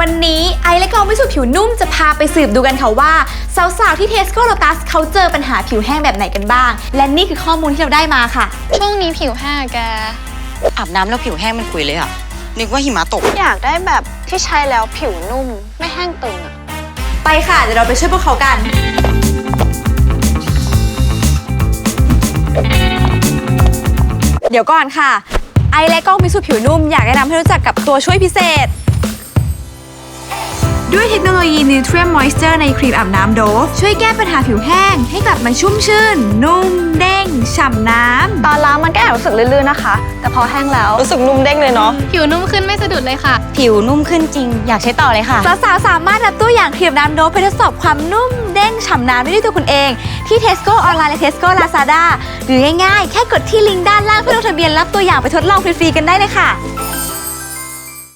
วันนี้ไอและกองพิสูจน์ผิวนุ่มจะพาไปสืบดูกันค่ะว่า สาวๆ ที่เทสโก้โ t ตัสเขาเจอปัญหาผิวแห้งแบบไหนกันบ้าง และนี่คือข้อมูลที่เราได้มาค่ะ ช่วงนี้ผิวแห้งอะแก อาบน้ำแล้วผิวแห้งมันขุยเลยอะนึกว่าหิมะตก อยากได้แบบที่ใช้แล้วผิวนุ่ม ไม่แห้งตึงอะไปค่ะ เดี๋ยวเราไปช่วยพวกเขากัน เดี๋ยวก่อนค่ะ ไอและกล้องพิสูจน์ผิวนุ่มอยากแนะนำให้รู้จักกับตัวช่วยพิเศษ ด้วยเทคโนโลยี Nutrient Moisture ในครีมอาบน้ำโดฟช่วยแก้ปัญหาผิวแห้ง ให้กลับมาชุ่มชื่น นุ่ม เด้ง ฉ่ำน้ำ ตอนล้างมันก็แอบรู้สึกลื่นๆนะคะ แต่พอแห้งแล้ว รู้สึกนุ่มเด้งเลยเนาะ ผิวนุ่มขึ้นไม่สะดุดเลยค่ะ ผิวนุ่มขึ้นจริง อยากใช้ต่อเลยค่ะ สาวๆ สามารถนำตัวอย่างครีมน้ำโดฟไปทดสอบความนุ่ม เด้ง ฉ่ำน้ำได้ด้วยตัวคุณเอง ที่ Tesco ออนไลน์และ Tesco Lazada หรือง่ายๆ แค่กดที่ลิงก์ด้านล่างเพื่อลงทะเบียนรับตัวอย่างไปทดลองฟรีๆกันได้เลยค่ะ